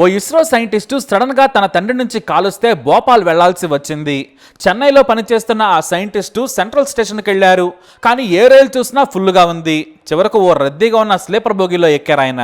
ఓ ISRO scientist సడన్గా తన తండ్రి నుంచి కాలుస్తే భోపాల్ వెళ్ళాల్సి వచ్చింది. చెన్నైలో పనిచేస్తున్న ఆ సైంటిస్టు సెంట్రల్ స్టేషన్కి వెళ్ళారు కానీ ఏ రైలు చూసినా ఫుల్గా ఉంది. చివరకు ఓ రద్దీగా ఉన్న స్లీపర్ బోగిలో ఎక్కారు ఆయన.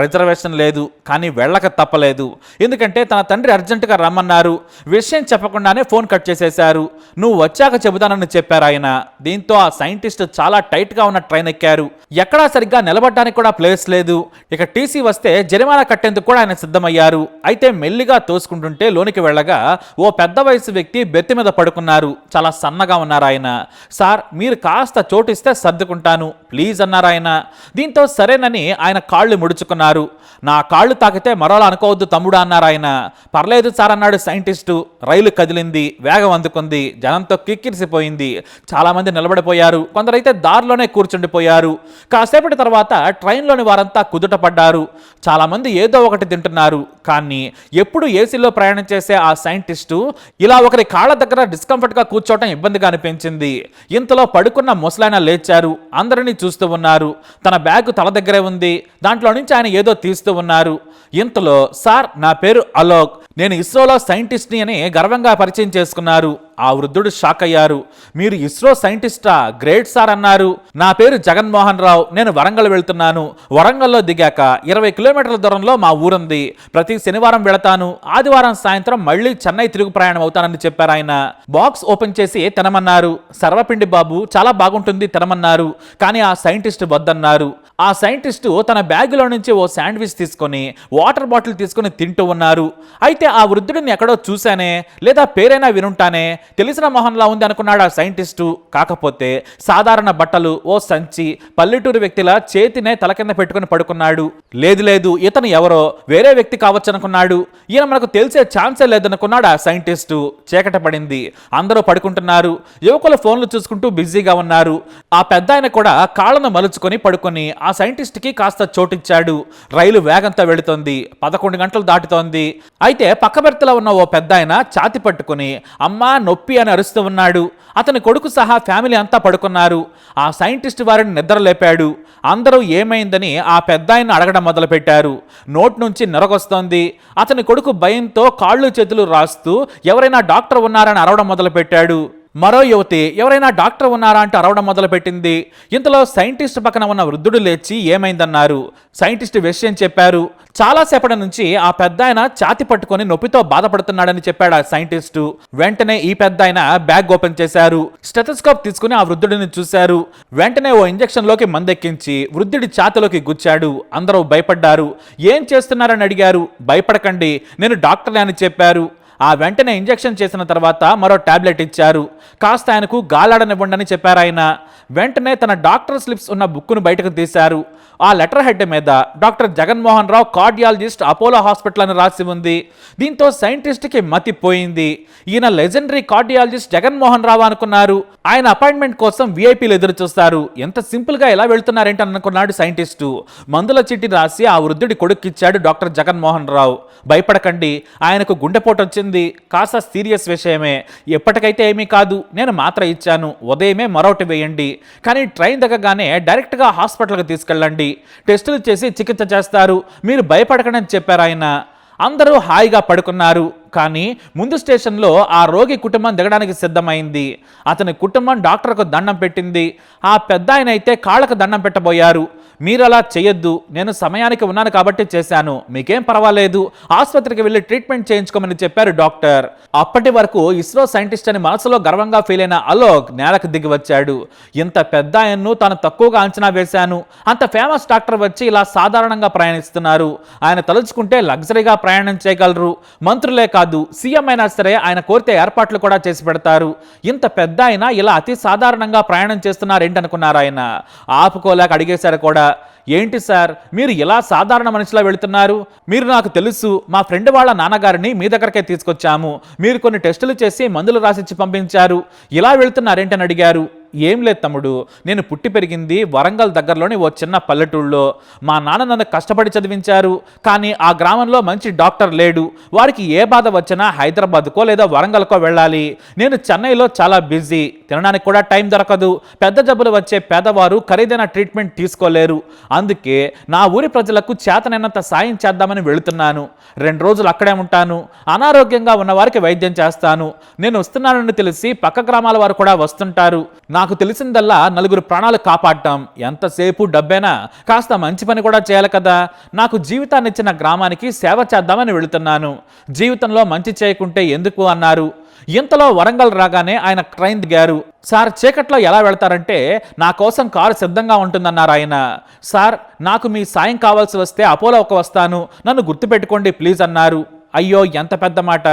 రిజర్వేషన్ లేదు కానీ వెళ్ళక తప్పలేదు. ఎందుకంటే తన తండ్రి అర్జెంటుగా రమ్మన్నారు. విషయం చెప్పకుండానే ఫోన్ కట్ చేసేశారు. నువ్వు వచ్చాక చెబుతానని చెప్పారు ఆయన. దీంతో ఆ సైంటిస్ట్ చాలా టైట్గా ఉన్న ట్రైన్ ఎక్కారు. ఎక్కడా సరిగ్గా నిలబడడానికి కూడా ప్లేస్ లేదు. ఇక టీసీ వస్తే జరిమానా కట్టేందుకు కూడా ఆయన సిద్ధమయ్యారు. అయితే మెల్లిగా తోసుకుంటుంటే లోనికి వెళ్ళగా ఓ పెద్ద వయసు వ్యక్తి బెత్తి మీద పడుకున్నారు. చాలా సన్నగా ఉన్నారు ఆయన. సార్ మీరు కాస్త చోటిస్తే సర్దుకుంటాను. ప్లీజ్ అన్నారు ఆయన. దీంతో సరేనని ఆయన కాళ్ళు ముడుచుకున్నారు. నా కాళ్ళు తాకితే మరోలా అనుకోవద్దు తమ్ముడు అన్నారు ఆయన. పర్లేదు సార్ అన్నాడు సైంటిస్టు. రైలు కదిలింది. వేగం అందుకుంది. జనంతో కిక్కిరిసిపోయింది. చాలామంది నిలబడిపోయారు. కొందరైతే దారిలోనే కూర్చుండిపోయారు. కాసేపటి తర్వాత ట్రైన్లోని వారంతా కుదుట పడ్డారు. చాలామంది ఏదో ఒకటి తింటున్నారు. కానీ ఎప్పుడు ఏసీలో ప్రయాణం చేసే ఆ సైంటిస్టు ఇలా ఒకరి కాళ్ళ దగ్గర డిస్కంఫర్ట్గా కూర్చోవటం ఇబ్బందిగా అనిపించింది. ఇంతలో పడుకున్న ముసలాయన లేచారు. అందరినీ చూస్తూ ఉన్నారు. తన బ్యాగ్ తల దగ్గరే ఉంది. దాంట్లో నుంచి ఆయన ఏదో తీస్తూ ఉన్నారు. ఇంతలో సార్ నా పేరు అలోక్. నేను ఇస్రోలో సైంటిస్ట్ని అని గర్వంగా పరిచయం చేసుకున్నారు. ఆ వృద్ధుడు షాక్ అయ్యారు. మీరు ఇస్రో సైంటిస్టా? గ్రేట్ సార్ అన్నారు. నా పేరు జగన్మోహన్ రావు. నేను వరంగల్ వెళ్తున్నాను. వరంగల్లో దిగాక ఇరవై కిలోమీటర్ల దూరంలో మా ఊరుంది. ప్రతి శనివారం వెళతాను. ఆదివారం సాయంత్రం మళ్ళీ చెన్నై తిరుగు ప్రయాణం అవుతానని చెప్పారు ఆయన. బాక్స్ ఓపెన్ చేసి తినమన్నారు. సర్వపిండి బాబు చాలా బాగుంటుంది తినమన్నారు. కానీ ఆ సైంటిస్ట్ వద్దన్నారు. ఆ సైంటిస్టు తన బ్యాగులో నుంచి ఓ శాండ్విచ్ తీసుకొని వాటర్ బాటిల్ తీసుకొని తింటూ ఉన్నారు. అయితే ఆ వృద్ధుడిని ఎక్కడో చూశానే లేదా పేరైనా వినుంటానే తెలిసిన మొహంలా ఉంది అనుకున్నాడు ఆ సైంటిస్టు. కాకపోతే సాధారణ బట్టలు ఓ సంచి పల్లెటూరు వ్యక్తిలా చేతినే తల కింద పెట్టుకుని పడుకున్నాడు. లేదు లేదు ఇతను ఎవరో వేరే వ్యక్తి కావచ్చు అనుకున్నాడు. ఈయన మనకు తెలిసే ఛాన్సే లేదనుకున్నాడు ఆ సైంటిస్టు. చీకట పడింది. అందరూ పడుకుంటున్నారు. యువకుల ఫోన్లు చూసుకుంటూ బిజీగా ఉన్నారు. ఆ పెద్ద ఆయన కూడా కాళ్ళను మలుచుకొని పడుకొని ఆ సైంటిస్ట్కి కాస్త చోటిచ్చాడు. రైలు వేగంతో వెళుతోంది. పదకొండు గంటలు దాటుతోంది. అయితే పక్కబెర్తలో ఉన్న ఓ పెద్ద ఆయన ఛాతి పట్టుకుని అమ్మా నొప్పి అని అరుస్తూ ఉన్నాడు. అతని కొడుకు సహా ఫ్యామిలీ అంతా పడుకున్నారు. ఆ సైంటిస్ట్ వారిని నిద్ర లేపాడు అందరూ ఏమైందని ఆ పెద్ద ఆయన అడగడం మొదలుపెట్టారు. నోట్ నుంచి నిరగొస్తోంది. అతని కొడుకు భయంతో కాళ్ళు చేతులు రాస్తూ ఎవరైనా డాక్టర్ ఉన్నారని అరవడం మొదలుపెట్టాడు. మరో యువతి ఎవరైనా డాక్టర్ ఉన్నారా అంటే అరవడం మొదలుపెట్టింది. ఇంతలో సైంటిస్ట్ పక్కన ఉన్న వృద్ధుడు లేచి ఏమైందన్నారు. సైంటిస్ట్ విషయం చెప్పారు. చాలాసేపటి నుంచి ఆ పెద్ద ఆయన ఛాతి పట్టుకొని నొప్పితో బాధపడుతున్నాడని చెప్పాడు ఆ సైంటిస్టు. వెంటనే ఈ పెద్ద ఆయన బ్యాగ్ ఓపెన్ చేశారు. స్టెథోస్కోప్ తీసుకుని ఆ వృద్ధుడిని చూశారు. వెంటనే ఓ ఇంజెక్షన్లోకి మందెక్కించి వృద్ధుడి ఛాతిలోకి గుచ్చాడు. అందరూ భయపడ్డారు. ఏం చేస్తున్నారని అడిగారు. భయపడకండి నేను డాక్టర్ని అని చెప్పారు. ఆ వెంటనే ఇంజెక్షన్ చేసిన తర్వాత మరో టాబ్లెట్ ఇచ్చారు. కాస్త ఆయనకు గాలాడనివ్వండి చెప్పారు ఆయన వెంటనే తన డాక్టర్ స్లిప్స్ ఉన్న బుక్కును బయటకు తీశారు. ఆ లెటర్ హెడ్ మీద doctor Jaganmohan Rao cardiologist Apollo hospital అని రాసి ఉంది. దీంతో సైంటిస్ట్కి మతిపోయింది ఈయన లెజెండరీ కార్డియాలజిస్ట్ జగన్మోహన్ రావు అనుకున్నారు. ఆయన అపాయింట్మెంట్ కోసం విఐపీలు ఎదురు చూస్తారు. ఎంత సింపుల్గా ఎలా వెళ్తున్నారేంటి అనుకున్నాడు సైంటిస్టు. మందుల చిట్టి రాసి ఆ వృద్ధుడి కొడుక్కిచ్చాడు డాక్టర్ జగన్మోహన్ రావు. భయపడకండి ఆయనకు గుండెపోటు వచ్చింది. కాస్త సీరియస్ విషయమే. ఎప్పటికైతే ఏమీ కాదు నేను మాత్ర ఇచ్చాను. ఉదయమే మరొకటి వేయండి. కానీ ట్రైన్ దిగగానే డైరెక్ట్గా హాస్పిటల్కి తీసుకెళ్ళండి. టెస్టులు చేసి చికిత్స చేస్తారు. మీరు భయపడకండి అని చెప్పారు ఆయన. అందరూ హాయిగా పడుకున్నారు. కానీ ముందు స్టేషన్లో ఆ రోగి కుటుంబం దిగడానికి సిద్ధమైంది. అతని కుటుంబం డాక్టర్కు దండం పెట్టింది. ఆ పెద్ద ఆయన అయితే కాళ్ళకు దండం పెట్టబోయారు. మీరు అలా చేయొద్దు. నేను సమయానికి ఉన్నాను కాబట్టి చేశాను. మీకేం పర్వాలేదు. ఆసుపత్రికి వెళ్ళి ట్రీట్మెంట్ చేయించుకోమని చెప్పారు డాక్టర్. అప్పటి వరకు ఇస్రో సైంటిస్ట్ అని మనసులో గర్వంగా ఫీల్ అయిన అలోక్ నేలకు దిగి వచ్చాడు. ఇంత పెద్ద ఆయన్ను తాను తక్కువగా అంచనా వేశాను. అంత ఫేమస్ డాక్టర్ వచ్చి ఇలా సాధారణంగా ప్రయాణిస్తున్నారు. ఆయన తలుచుకుంటే లగ్జరీగా ప్రయాణం చేయగలరు. మంత్రులే కాదు సీఎం అయినా సరే ఆయన కోరితే ఏర్పాట్లు కూడా చేసి పెడతారు. ఇంత పెద్ద ఆయన ఇలా అతి సాధారణంగా ప్రయాణం చేస్తున్నారు ఏంటనుకున్నారు ఆయన. ఆపుకోలేక అడిగేశారు కూడా ఏంటి సార్? మీరు ఇలా సాధారణ మనిషిలా వెళుతున్నారు? మీరు నాకు తెలుసు మా ఫ్రెండ్ వాళ్ళ నాన్నగారిని మీ దగ్గరకే తీసుకొచ్చాము. మీరు కొన్ని టెస్టులు చేసి మందులు రాసిచ్చి పంపించారు. ఇలా వెళుతున్నారేంటని అడిగారు. ఏం లేదు తమ్ముడు నేను పుట్టి పెరిగింది వరంగల్ దగ్గరలోని ఓ చిన్న పల్లెటూళ్ళలో మా నాన్న నన్ను కష్టపడి చదివించారు కానీ ఆ గ్రామంలో మంచి డాక్టర్ లేడు. వారికి ఏ బాధ వచ్చినా హైదరాబాద్కో లేదా వరంగల్కో వెళ్ళాలి. నేను చెన్నైలో చాలా బిజీ తినడానికి కూడా టైం దొరకదు. పెద్ద జబ్బులు వచ్చే పేదవారు ఖరీదైన ట్రీట్మెంట్ తీసుకోలేరు. అందుకే నా ఊరి ప్రజలకు చేతనైనంత సాయం చేద్దామని వెళుతున్నాను. రెండు రోజులు అక్కడే ఉంటాను. అనారోగ్యంగా ఉన్న వారికి వైద్యం చేస్తాను. నేను వస్తున్నానని తెలిసి పక్క గ్రామాల వారు కూడా వస్తుంటారు. నాకు తెలిసిందల్లా నలుగురు ప్రాణాలు కాపాడటం. ఎంతసేపు డబ్బేనా? కాస్త మంచి పని కూడా చేయాలి కదా. నాకు జీవితాన్ని ఇచ్చిన గ్రామానికి సేవ చేద్దామని వెళుతున్నాను. జీవితంలో మంచి చేయకుంటే ఎందుకు అన్నారు. ఇంతలో వరంగల్ రాగానే ఆయన ట్రైన్ దిగారు. సార్ చీకట్లో ఎలా వెళ్తారంటే నా కోసం కారు సిద్ధంగా ఉంటుందన్నారు ఆయన. సార్ నాకు మీ సాయం కావాల్సి వస్తే అపోలోకి వస్తాను. నన్ను గుర్తుపెట్టుకోండి ప్లీజ్ అన్నారు. అయ్యో ఎంత పెద్ద మాట.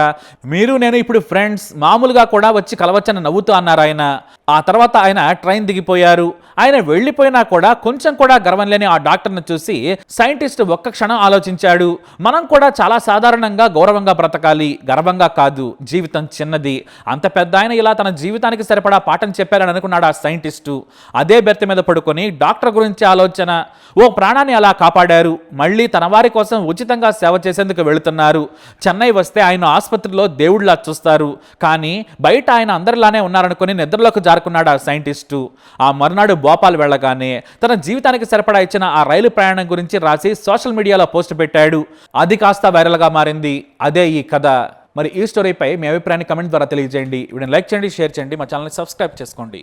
మీరు నేను ఇప్పుడు ఫ్రెండ్స్. మామూలుగా కూడా వచ్చి కలవచ్చని నవ్వుతూ అన్నారు ఆయన. ఆ తర్వాత ఆయన ట్రైన్ దిగిపోయారు. ఆయన వెళ్ళిపోయినా కూడా కొంచెం కూడా గర్వం లేని ఆ డాక్టర్ను చూసి సైంటిస్ట్ ఒక్క క్షణం ఆలోచించాడు. మనం కూడా చాలా సాధారణంగా గౌరవంగా బ్రతకాలి. గర్వంగా కాదు. జీవితం చిన్నది. అంత పెద్ద ఆయన ఇలా తన జీవితానికి సరిపడా పాఠం చెప్పారని అనుకున్నాడు ఆ సైంటిస్టు. అదే బెర్త్ మీద పడుకొని డాక్టర్ గురించి ఆలోచన. ఓ ప్రాణాన్ని అలా కాపాడారు. మళ్ళీ తన వారి కోసం ఉచితంగా సేవ చేసేందుకు వెళుతున్నారు. చెన్నై వస్తే ఆయన ఆసుపత్రిలో దేవుడిలా చూస్తారు. కానీ బయట ఆయన అందరిలానే ఉన్నారనుకుని నిద్రలోకి జారుకున్నాడు ఆ సైంటిస్టు. ఆ మరునాడు భోపాల్ వెళ్ళగానే తన జీవితానికి సరిపడా ఇచ్చిన ఆ రైలు ప్రయాణం గురించి రాసి సోషల్ మీడియాలో పోస్ట్ పెట్టాడు. అది కాస్త వైరల్గా మారింది. అదే ఈ కథ. మరి ఈ స్టోరీపై మీ అభిప్రాయాన్ని కమెంట్ ద్వారా తెలియజేయండి. వీడిని లైక్ చేయండి షేర్ చేయండి. మా ఛానల్ని సబ్స్క్రైబ్ చేసుకోండి.